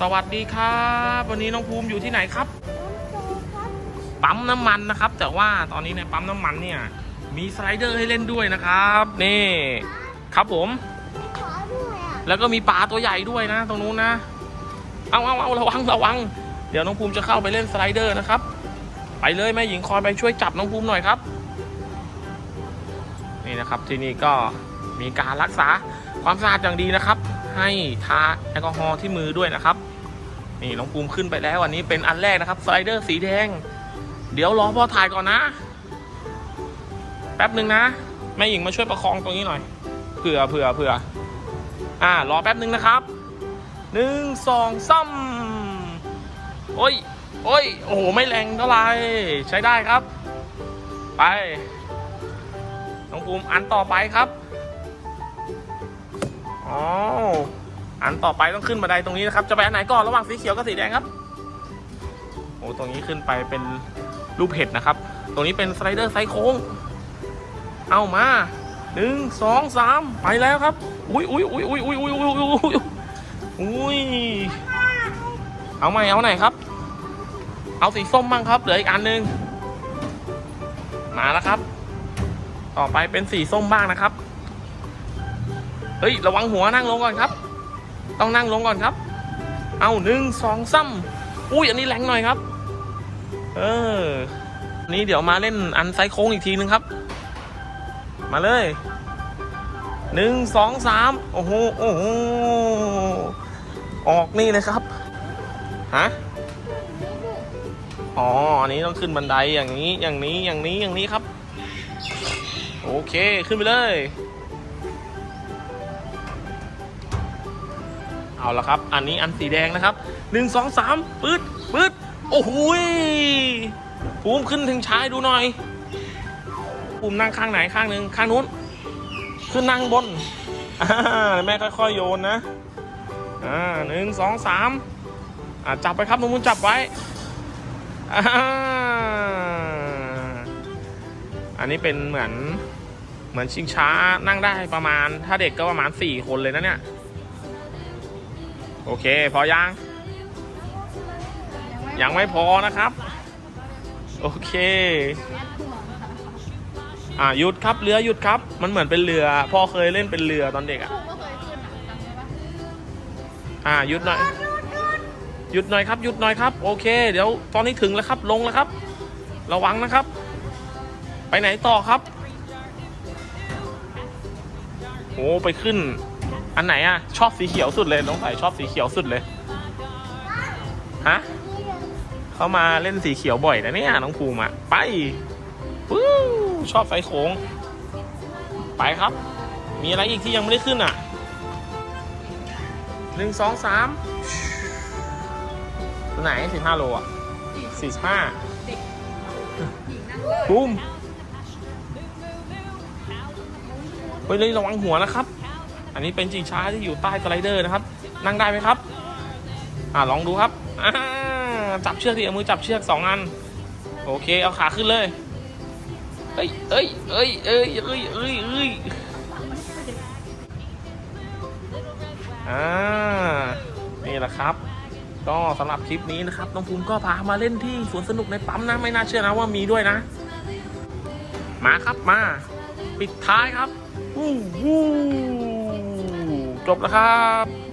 สวัสดีครับ วันนี้น้องภูมิอยู่ที่ไหนครับน้ำโจครับ ปั๊มน้ำมันนะครับ แต่ว่าตอนนี้ในปั๊มน้ำมันเนี่ย มีสไลเดอร์ให้เล่นด้วยนะครับ นี่ ครับผมขอด้วยอะแล้วก็มีปลาตัวใหญ่ด้วยนะ ตรงนู้นนะ เอาเอาเอาระวังระวัง เดี๋ยวน้องภูมิจะเข้าไปเล่นสไลเดอร์นะครับ ไปเลยแม่หญิงคอยไปช่วยจับน้องภูมิหน่อยครับ นี่นะครับที่นี่ก็มีการรักษาความสะอาดอย่างดีนะครับ ให้ทาแอลกอฮอล์ที่มือด้วยนะครับ นี่น้องภูมขึ้นไปแล้วอันนี้เป็นอันแรกนะครับสไลเดอร์สีแดง เดี๋ยวรอพ่อถ่ายก่อนนะ แป๊บหนึ่งนะแม่หญิงมาช่วยประคองตรงนี้หน่อยเผื่อเผื่อเผื่ออ่ารอแป๊บหนึ่งนะครับหนึ่งสองสามโอ้ยโอ้ยโอ้โหไม่แรงเท่าไหร่ใช้ได้ครับ ไปน้องภูมิอันต่อไปครับ อ๋ออันต่อไปต้องขึ้นบันไดตรงนี้นะครับ จะไปอันไหนก่อนระหว่างสีเขียวกับสีแดงครับโอ้ตรงนี้ขึ้นไปเป็นรูปเห็ดนะครับ ตรงนี้เป็นสไลเดอร์ไซโค้ง เอามาหนึ่งสองสามไปแล้วครับ อุ้ยอุ้ยอุ้ยอุ้ยอุ้ยอุ้ยอุ้ยอุ้ยอุ้ยอุ้ยเอาใหมเอาไหนครับ เอาสีส้มบ้างครับ เหลืออีกอันหนึงมาแล้วครับ ต่อไปเป็นสีส้มบ้างนะครับ เฮ้ยระวังหัวนั่งลงก่อนครับ ต้องนั่งลงก่อนครับ เอาหนึ่งสองซ้ำอุ้ยอันนี้แรงหน่อยครับ เออนี่เดี๋ยวมาเล่นอันไซโค้งอีกทีนึงครับ มาเลยหนึ่งสองสามโอ้โหโอ้โหออกนี่เลยครับฮะอ๋ออันนี้ต้องขึ้นบันไดอย่างนี้อย่างนี้อย่างนี้อย่างนี้ครับ โอเคขึ้นไปเลย เอาละครับ อันนี้อันสีแดงนะครับหนึ่งสองสามปืดปืดโอ้โหยภูมิขึ้นถึงชายดูหน่อยภูมินั่งข้างไหนข้างหนึ่งข้างนู้น ขึ้นนั่งบนแม่ค่อยๆโยนนะอ่าหนึ่งสองสามอ่าจับไปครับน้องมุนจับไว้อ่าอันนี้เป็นเหมือนเหมือนชิงช้านั่งได้ประมาณ ถ้าเด็กก็ประมาณสี่คนเลยนะเนี่ย โอเค พอยัง ยังไม่พอนะครับ โอเคอ่าหยุดครับเรือหยุดครับ มันเหมือนเป็นเรือพ่อเคยเล่นเป็นเรือตอนเด็กอะอะอ่าหยุดหน่อยหยุดหน่อยครับหยุดหน่อยครับ โอเค เดี๋ยวตอนนี้ถึงแล้วครับ ลงแล้วครับ ระวังนะครับ ไปไหนต่อครับโอ้ไปขึ้น อันไหนอะ ชอบสีเขียวสุดเลยน้องใส่ชอบสีเขียวสุดเลยฮะเขามาเล่นสีเขียวบ่อยนะเนี่ยน้องภูมิอะไปวู้ชอบไฟโค้ง ไปครับ มีอะไรอีกที่ยังไม่ได้ขึ้นอะหนึ่งสองสามตัวไหนสิบห้าโลอะสี่ห้าภูมเฮ้ยเลยระวังหัวนะครับ อันนี้เป็นจิงช้าที่อยู่ใต้สไลเดอร์นะครับ นั่งได้ไหมครับ อ่าลองดูครับอ่าจับเชือกดิเอามือจับเชือกสองอัน โอเค เอาขาขึ้นเลยเอ้ยเอ้ยเอ้ยเอ้ยเอ้ยเอ้ยเอ้ยอ่านี่แหละครับ ก็สำหรับคลิปนี้นะครับน้องภูมิก็พามาเล่นที่สวนสนุกในปั๊มนะไม่น่าเชื่อนะว่ามีด้วยนะ มาครับมา ปิดท้ายครับวู้วู้ จบแล้วครับ